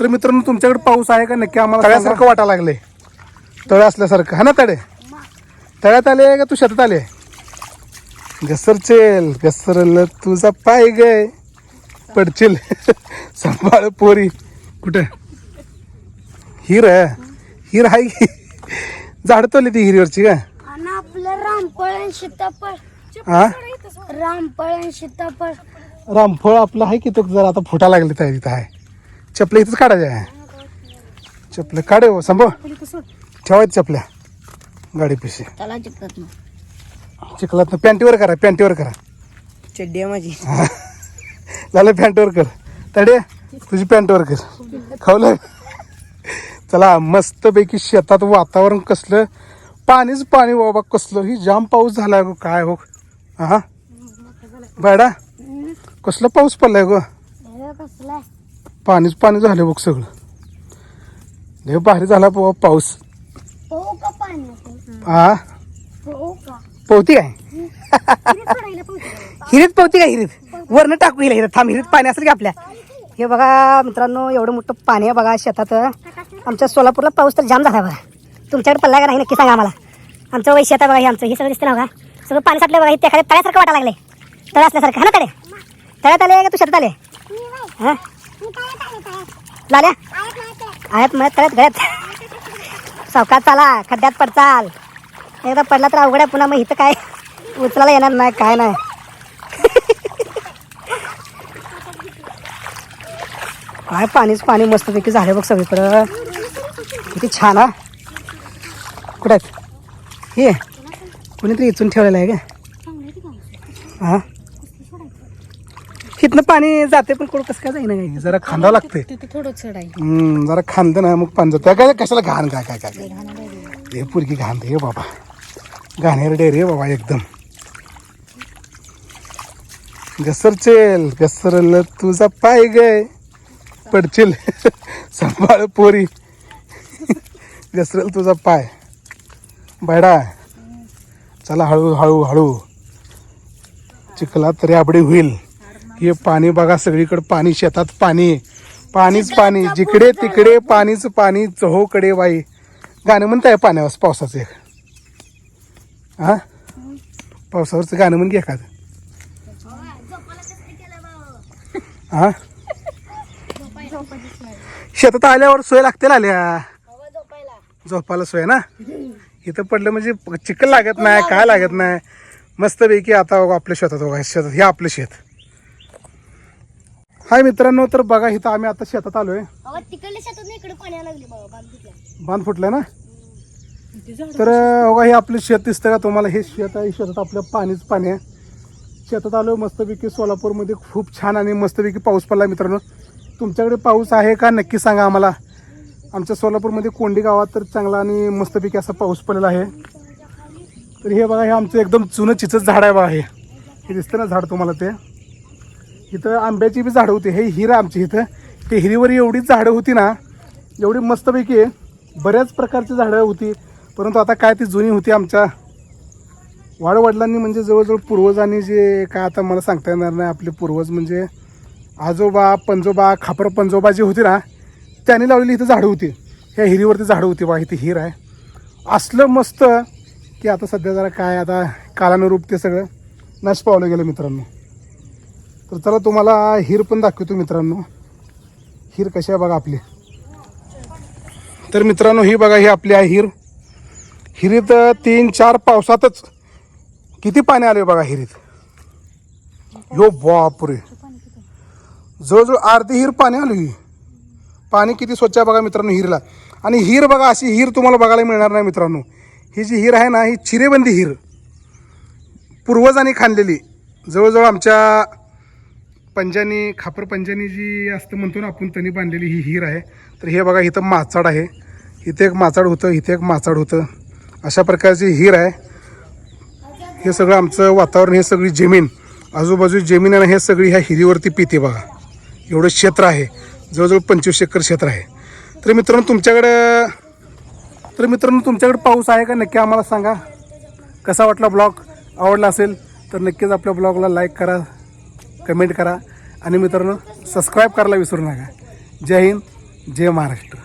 तर मित्रांनो तुमच्याकडे पाऊस आहे का नक्की आम्हाला तळ्यासारखं वाटायला लागले. तळ असल्यासारखं. हा ना तळे? तळ्यात आले का तू शेतात आले? घसरचेल घसरल तुझा पाय गे पडचिल. सांभाळ पोरी. कुठं? हिर. हिर हाय की? झाड तोली ती हिरीवरची का आणि आपलं रामफळ आणि सीताफळ. हा रामफळ आणि सीताफळ. रामफळ आपलं आहे की तो जरा आता फुटा लागले त्या तिथं आहे चपल्या इथंच काढायच्या आहे. चपल्या काढे हो संभव ठेवायचं चपल्या. गाडी पिशी. त्याला चिकत ना चिखलात पॅन्टीवर करा पॅन्टीवर करा. चड्डी माझी. झालं पॅन्टवर कर. तडे तुझी पॅन्टवर कर. खावलं? चला मस्तपैकी शेतात वातावरण कसलं? पाणीच पाणी बाबा कसलं? ही जाम पाऊस झालाय गो काय हो? हा बायडा कसला पाऊस पडलाय गो? कसला? पाणीच पाणी झालं बघ सगळं. लय भारी झाला बाबा पाऊस. का हा का पोहती काय? हिरीत पोहती का हिरीत? वरनं टाकू हिला हिरीत. थांब हिरीत पाणी असेल की आपल्या? हे बघा मित्रांनो एवढं मोठं पाणी आहे बघा शेतात. आमच्या सोलापूरला पाऊस तर जाम झाला बघा. तुमच्याकडे पडला का नाही नक्की सांगा आम्हाला. आमचं वय शेत बघा हे आमचं. हे सगळं दिसतं ना बघा. सगळं पाणी साठलं बघा. हे त्या तळ्यासारखं वाटायला लागले तळ असल्यासारखं. हा ना तळे? तळ्यात आले का तू शेतात आले? हा? लाल्या. आहेत मग तळ्यात गळ्यात सावकात चाला खड्ड्यात पडचाल. एकदा पडला तर अवघड आहे पुन्हा मग इथं काय? उचलायला येणार नाही काय नाही. काय पाणीच पाणी मस्तपैकी झालं बघ सगळीकडं. किती छान हा. कुठं हे कुणीतरी इचून ठेवलेलं आहे का हा. इथनं पाणी जाते पण कुठं कसं काय जाईना काय जरा खांदावं लागते तिथे थोडं चढ आहे. हम्म, जरा खांदं ना मग पाणी जातं काय कशाला घाण काय काय काय? हे पुरकी घाण रे बाबा. घाणेरडे रे बाबा एकदम. घसरचेल घसरल तुझा पाय गे पडचिल. सांभाळ पोरी. घसरल तुझा पाय. बायडा चला हळू हळू हळू. चिखलात रेबडी होईल. हे पाणी बघा सगळीकडे पाणी शेतात पाणी पाणीच पाणी जिकडे तिकडे पाणीच पाणी चहोकडे बाई गाणं म्हणताय पाण्यावर पावसाचं एक. हा? पावसावरचं गाणं म्हण घे एखादं. हां? शेतात आल्यावर सोय लागते आल्या? झोपायला सोय ना? इथं पडलं म्हणजे चिखल लागत नाही काय लागत नाही. मस्तपैकी आता आपल्या शेतात बघा शेतात हे आपलं शेत. हाय मित्रांनो तर बघा इथं आम्ही आता शेतात आलोय. तिकडल्या शेतात इकडे पाणी लागले बाबा बांधितलं बांध फुटलं ना? तर बघा हे आपलं शेत दिसतं का तुम्हाला? हे शेत आहे शेतात आपलं पाणीच पाणी आहे. शेतात आलो मस्तपैकी सोलापूरमध्ये खूप छान आणि मस्तपैकी पाऊस पडला मित्रांनो. तुमच्याकडे पाऊस आहे का? नक्की सांगा आम्हाला. आमच्या सोलापूरमध्ये कोंडी गावात तर चांगला आणि मस्तपैकी असा पाऊस पडलेला आहे. तर हे बघा हे आमचं एकदम जुनं चिचच झाड आहे बघा हे. हे दिसतं ना झाड तुम्हाला ते? इथं आंब्याची बी झाडं होती. हे हिरं आमची इथं. ते हिरीवर एवढी झाडं होती ना एवढी मस्तपैकी बऱ्याच प्रकारची झाडं होती. परंतु आता काय ती जुनी होती आमच्या वाडवडिलांनी म्हणजे जवळजवळ पूर्वजांनी जे काय आता मला सांगता येणार नाही. आपले पूर्वज म्हणजे आजोबा पंजोबा खापर पंजोबा जे होते ना त्यांनी लावलेली इथं झाडं होती. ह्या हिरीवरती झाडं होती बा इथे हिर आहे. असलं मस्त की आता सध्या जरा काय आता कालानुरूप ते सगळं नश पावलं गेलं मित्रांनो. तर चला तुम्हाला हिर पण दाखवतो मित्रांनो. हिर कशी आहे बघा आपली. तर मित्रांनो ही बघा ही आपली आहे हिर. हिरीत तीन चार पावसातच किती पाणी आले बघा हिरीत. यो बापरे. जवळजवळ अर्धी हिर पाणी आली पाणी किती स्वच्छ आहे बघा मित्रांनो हिरला. आणि हिर बघा अशी हिर तुम्हाला बघायला मिळणार नाही मित्रांनो. ही जी हिर आहे ना ही चिरेबंदी हिर. पूर्वजांनी खाणलेली जवळजवळ आमच्या पंजानी खापर पंजानी जी असतं म्हणतो ना आपण त्यांनी बांधलेली ही हिर आहे. तर हे बघा इथं माचाड आहे. इथे एक माचाड होतं इथे एक माचाड होतं. अशा प्रकारची हिर आहे. हे सगळं आमचं वातावरण हे सगळी जमीन आजूबाजू जमीन आहे ना हे सगळी ह्या हिरीवरती पिते बघा. एवढं क्षेत्र आहे. जवळजवळ पंचवीस एकर क्षेत्र आहे. तर मित्रांनो तुमच्याकडं तर मित्रांनो तुमच्याकडे पाऊस आहे का? नक्की आम्हाला सांगा. कसा वाटला ब्लॉग? आवडला असेल तर नक्कीच आपल्या ब्लॉगला लाईक करा. कमेंट करा. आणि मित्रांनो सबस्क्राईब करायला विसरू नका. जय हिंद जय महाराष्ट्र.